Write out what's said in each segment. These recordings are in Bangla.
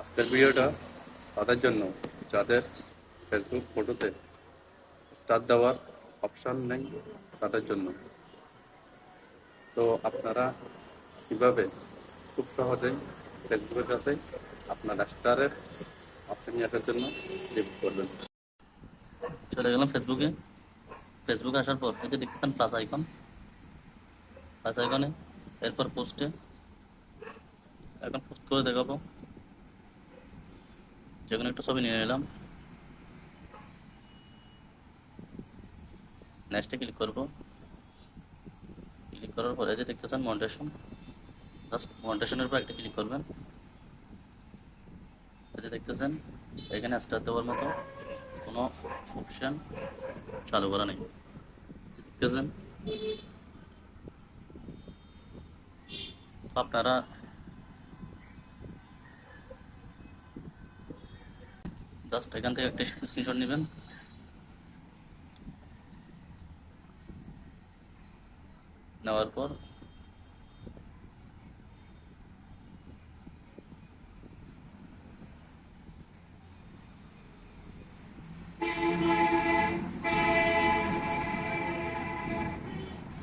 আজকের ভিডিওটা তাদের জন্য, যাদের ফেসবুক ফটোতে স্টার দেওয়ার অপশান নেই, তাদের জন্য। তো আপনারা কীভাবে খুব সহজেই ফেসবুকের কাছে আপনার স্টারের অপশান নিয়ে আসার জন্য ক্লিক করবেন। চলে গেলাম ফেসবুকে ফেসবুকে আসার পর, এই যে দেখতেছেন প্লাস আইকন প্লাস আইকনে এরপর পোস্টে এখন পোস্ট করে দেখাবো। যে কোনো একটা ছবি নিয়ে নিলাম নেক্সটে ক্লিক করব। ক্লিক করার পরে যে দেখতেছেন মন্টেশন জাস্ট মন্টেশনের উপর একটা ক্লিক করবেন। যে দেখতেছেন, এখানে স্টার দেওয়ার মতো কোনো অপশান চালু করা নেই। দেখতেছেন? আপনারা জাস্ট এখান থেকে একটা স্ক্রিনশট নেবেন। নেওয়ার পর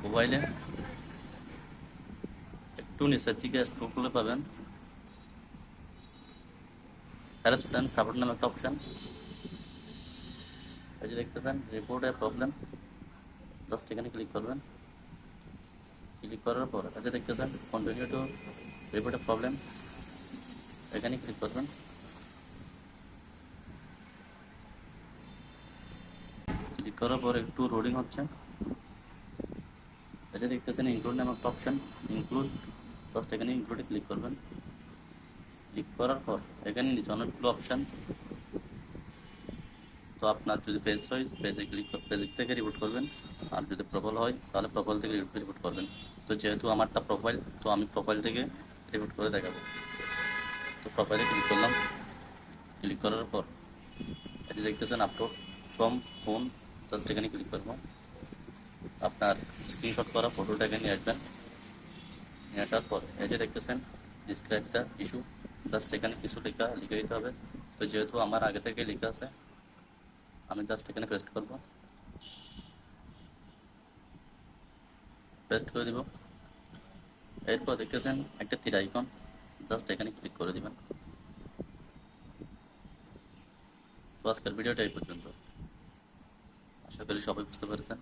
মোবাইলে একটু নিচের দিকে স্ক্রল করলে পাবেন। অ্যান্ড সাপোর্ট নামে একটা অপশান এই যে দেখতেছেন রিপোর্টের প্রবলেম জাস্ট এখানে ক্লিক করবেন। ক্লিক করার পর, এই যে দেখতেছেন কন্টিনিউ টু রিপোর্টের প্রবলেম এখানে ক্লিক করবেন। ক্লিক করার পর একটু রোডিং হচ্ছে। এটা দেখতেছেন ইনক্লুড নামে একটা অপশন ইনক্লুড জাস্ট এখানে ইনক্লুডে ক্লিক করবেন। ক্লিক করার পর এখানে নিচে অনেকগুলো অপশান তো আপনার যদি পেজ হয় পেজে ক্লিক পেজ থেকে রিপোর্ট করবেন। আর যদি প্রোফাইল হয়, তাহলে প্রোফাইল থেকে রিপোর্ট করবেন। তো যেহেতু আমারটা প্রোফাইল তো আমি প্রোফাইল থেকে রিপোর্ট করে দেখাবো। তো প্রোফাইলে ক্লিক করলাম। ক্লিক করার পর যে দেখতেছেন আপলোড ফ্রম ফোন জাস্ট এখানে ক্লিক করব। আপনার স্ক্রিনশট করা ফটোটাকে নিয়ে আসবেন। নিয়ে আসার পর, এই যে দেখতেছেন ডিসক্রাইব দ্য ইস্যু জাস্ট এখানে কিছু লেখা লিখে দিতে হবে। তো যেহেতু আমার আগে থেকে লেখা আছে, আমি জাস্ট এখানে পেস্ট করব। পেস্ট করে দিব। এরপর দেখতেছেন একটা তীর আইকন জাস্ট এখানে ক্লিক করে দিবেন। তো আজকের ভিডিওটা এই পর্যন্ত। আশা করি সবাই বুঝতে পেরেছেন।